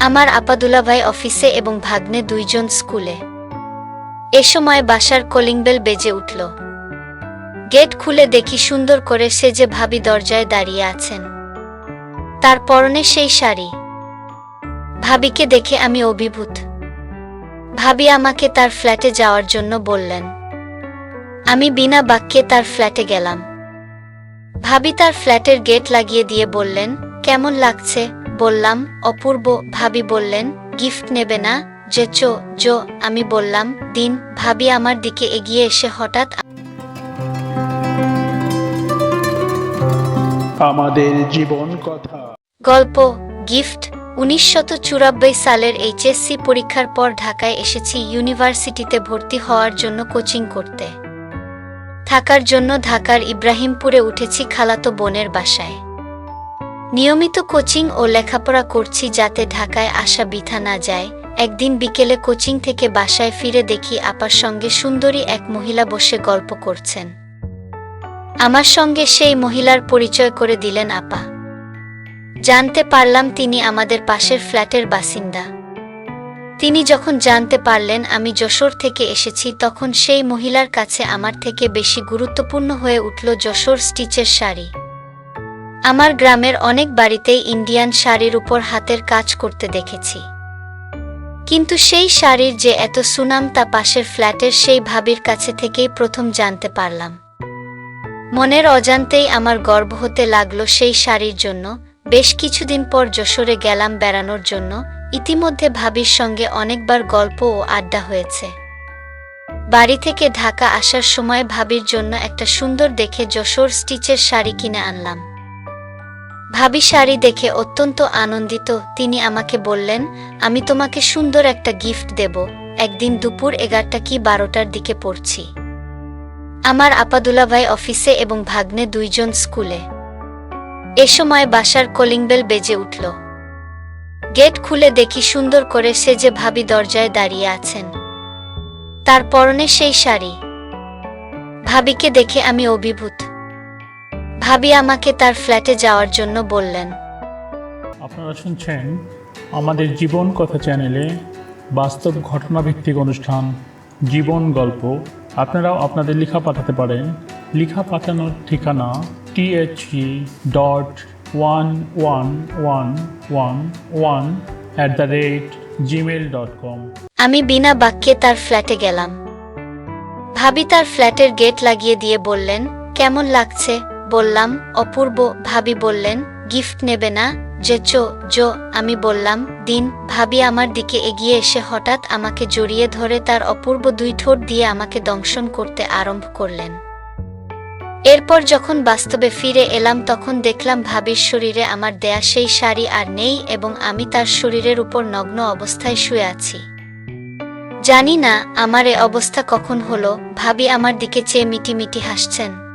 আমার আপাদুলা ভাই অফিসে এবং ভাগ্নে দুইজন স্কুলে। এ সময় বাসার কলিং বেল বেজে উঠল। গেট খুলে দেখি সুন্দর করে সে যে ভাবি দরজায় দাঁড়িয়ে আছেন। তার পরনে সেই শাড়ি। ভাবিকে দেখে আমি অভিভূত। ভাবি আমাকে তার ফ্ল্যাটে যাওয়ার জন্য বললেন। আমি বিনা বাক্যে তার ফ্ল্যাটে গেলাম। ভাবি তার ফ্ল্যাটের গেট লাগিয়ে দিয়ে বললেন, কেমন লাগছে? বললাম অপূর্ব ভাবি বললেন গিফট নেবে না যে চো জো আমি বললাম দিন ভাবি আমার দিকে এগিয়ে এসে হঠাৎ আমাদের জীবন কথা। গল্প গিফট উনিশশত চুরাব্বই সালের এইচএসসি পরীক্ষার পর ঢাকায় এসেছি ইউনিভার্সিটিতে ভর্তি হওয়ার জন্য কোচিং করতে। থাকার জন্য ঢাকার ইব্রাহিমপুরে উঠেছি খালাতো বোনের বাসায়। নিয়মিত কোচিং ও লেখাপড়া করছি যাতে ঢাকায় আসা বিথা না যায়। একদিন বিকেলে কোচিং থেকে বাসায় ফিরে দেখি আপার সঙ্গে সুন্দরী এক মহিলা বসে গল্প করছেন। আমার সঙ্গে সেই মহিলার পরিচয় করে দিলেন আপা। জানতে পারলাম তিনি আমাদের পাশের ফ্ল্যাটের বাসিন্দা। তিনি যখন জানতে পারলেন আমি যশোর থেকে এসেছি তখন সেই মহিলার কাছে আমার থেকে বেশি গুরুত্বপূর্ণ হয়ে উঠল যশোর স্টিচের শাড়ি। আমার গ্রামের অনেক বাড়িতেই ইন্ডিয়ান শাড়ির উপর হাতের কাজ করতে দেখেছি। কিন্তু সেই শাড়ির যে এত সুনাম তা পাশের ফ্ল্যাটের সেই ভাবির কাছে থেকেই প্রথম জানতে পারলাম। মনের অজান্তেই আমার গর্ব হতে লাগল সেই শাড়ির জন্য, বেশ কিছুদিন পর যশোরে গেলাম বেড়ানোর জন্য, ইতিমধ্যে ভাবির সঙ্গে অনেকবার গল্প ও আড্ডা হয়েছে। বাড়ি থেকে ঢাকা আসার সময় ভাবির জন্য একটা সুন্দর দেখে যশোর স্টিচের শাড়ি কিনে আনলাম। ভাবি শাড়ি দেখে অত্যন্ত আনন্দিত। তিনি আমাকে বললেন, আমি তোমাকে সুন্দর একটা গিফট দেব। একদিন দুপুর এগারটা কি বারোটার দিকে পড়ছি। আমার আপাদুলা ভাই অফিসে এবং ভাগ্নে দুইজন স্কুলে। এ সময় বাসার কলিং বেল বেজে উঠল। গেট খুলে দেখি সুন্দর করে সে যে ভাবি দরজায় দাঁড়িয়ে আছেন। তার পরনে সেই শাড়ি। ভাবিকে দেখে আমি অভিভূত। ভাবি আমাকে তার ফ্ল্যাটে যাওয়ার জন্য বললেন। আপনারা শুনছেন আমাদের জীবন কথা চ্যানেলে বাস্তব ঘটনাভিত্তিক অনুষ্ঠান জীবন গল্প। আপনারাও আপনাদের লেখা পাঠাতে পারেন। লেখা পাঠানোর ঠিকানা T H E dot one one one one one at Gmail dot com আমি বিনা বাক্যে তার ফ্ল্যাটে গেলাম। ভাবি তার ফ্ল্যাটের গেট লাগিয়ে দিয়ে বললেন কেমন লাগছে? বললাম, অপূর্ব ভাবি বললেন, গিফট নেবে না যে চো জো, আমি বললাম, দিন, ভাবি আমার দিকে এগিয়ে এসে হঠাৎ আমাকে জড়িয়ে ধরে তার অপূর্ব দুই ঠোঁট দিয়ে আমাকে দংশন করতে আরম্ভ করলেন। এরপর যখন বাস্তবে ফিরে এলাম, তখন দেখলাম ভাবির শরীরে আমার দেয়া সেই শাড়ি আর নেই এবং আমি তার শরীরের উপর নগ্ন অবস্থায় শুয়ে আছি। জানি না আমার এ অবস্থা কখন হলো, ভাবি আমার দিকে চেয়ে মিটি মিটি হাসছেন।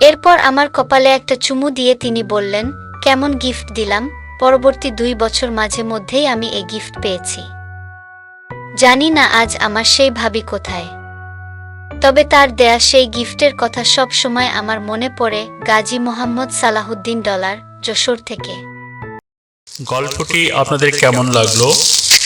এরপর আমার কপালে একটা চুমু দিয়ে তিনি বললেন, কেমন গিফট দিলাম, পরবর্তী দুই বছর মাঝে মধ্যেই আমি এই গিফট পেয়েছি। জানি না আজ আমার সেই ভাবি কোথায়। তবে তার দেয়া সেই গিফটের কথা সব সময় আমার মনে পড়ে গাজী মোহাম্মদ সালাহুদ্দিন ডলার, যশোর থেকে। গল্পটি আপনাদের কেমন লাগল?